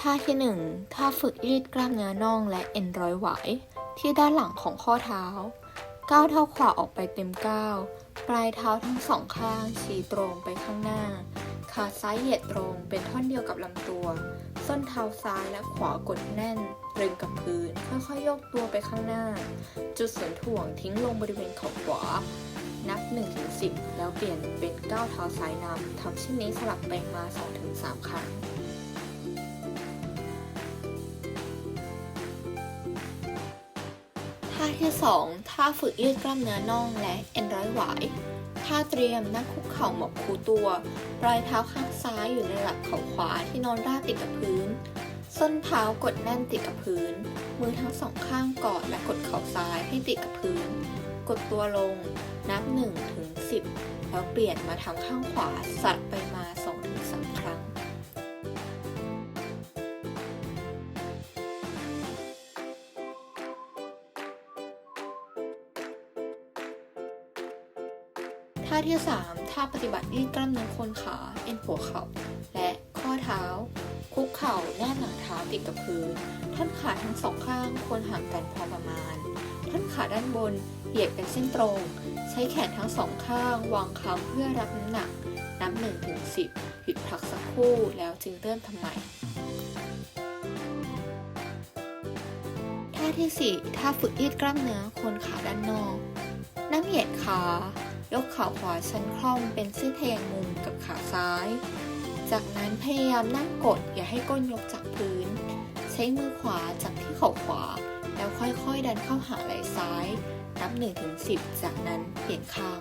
ท่าที่1ท่าฝึกยืดกล้ามเนื้อน่องและเอ็นร้อยหวายที่ด้านหลังของข้อเท้า ก้าวเท้าขวาออกไปเต็มก้าว ปลายเท้าทั้งสองข้างชี้ตรงไปข้างหน้า ขาซ้ายเหยียดตรงเป็นท่อนเดียวกับลำตัว ส้นเท้าซ้ายและขวากดแน่นตรึงกับพื้น ค่อยๆยกตัวไปข้างหน้า จุดศูนย์ถ่วงทิ้งลงบริเวณขอบขวา นับ1-10 แล้วเปลี่ยนเป็นก้าวเท้าซ้ายนำทำเช่นนี้สลับไปมา 2-3 ครั้ง ท่าที่ 2 ท่าฝึกยืดกล้ามเนื้อน่องและเอ็นร้อยหวายท่าเตรียมนั่งคุกเข่าหมอบคูตัว ปลายเท้าข้างซ้ายอยู่ในหลักเข่าขวาที่นอนราบติดกับพื้น ส้นเท้ากดแน่นติดกับพื้น มือทั้งสองข้างกอดและกดเข่าซ้ายให้ติดกับพื้น กดตัวลง นับ1ถึง10 แล้วเปลี่ยนมาทำข้างขวาสัดไปมา ท่าที่ 3 ท่าปฏิบัติยืดกล้ามเนื้อโคนขา เอ็นหัวเข่า และข้อเท้า คุกเข่าแนบหลังเท้าติดกับพื้น ท่อนขาทั้งสองข้างควรห่างกันพอประมาณ ท่อนขาด้านบนเหยียดเป็นเส้นตรง ใช้แขนทั้งสองข้าง วางค้ำเพื่อรับน้ำหนัก นับ1ถึง10 หยุดพักสักครู่แล้วจึงเริ่มทำใหม่ท่าที่ 4 ท่าฝึกยืดกล้ามเนื้อโคนขาด้านนอก นั่งเหยียดขา ยกขาขวาชันคล่อมเป็นเส้นทะแยงมุมกับขาซ้าย จากนั้นพยายามนั่งกดอย่าให้ก้นยกจากพื้น ใช้มือขวาจับที่เข่าขวา แล้วค่อยๆดันเข้าหาไหล่ซ้าย นับ1ถึง10 จากนั้นเปลี่ยนข้าง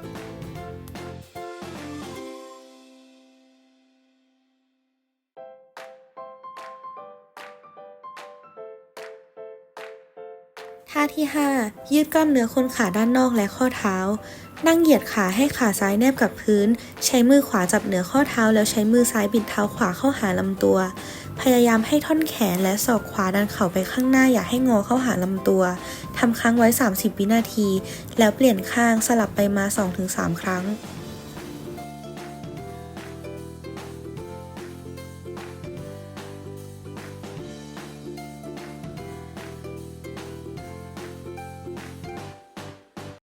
ท่าที่ 5 ยืดกล้ามเนื้อคนขาด้านนอกและข้อเท้า นั่งเหยียดขาให้ขาซ้ายแนบกับพื้น ใช้มือขวาจับเหนือข้อเท้า แล้วใช้มือซ้ายบิดเท้าขวาเข้าหาลำตัว พยายามให้ท่อนแขนและศอกขวาดันเข่าไปข้างหน้าอย่าให้งอเข้าหาลำตัวทำค้างไว้ 30 วินาที แล้วเปลี่ยนข้างสลับไปมา 2-3 ครั้ง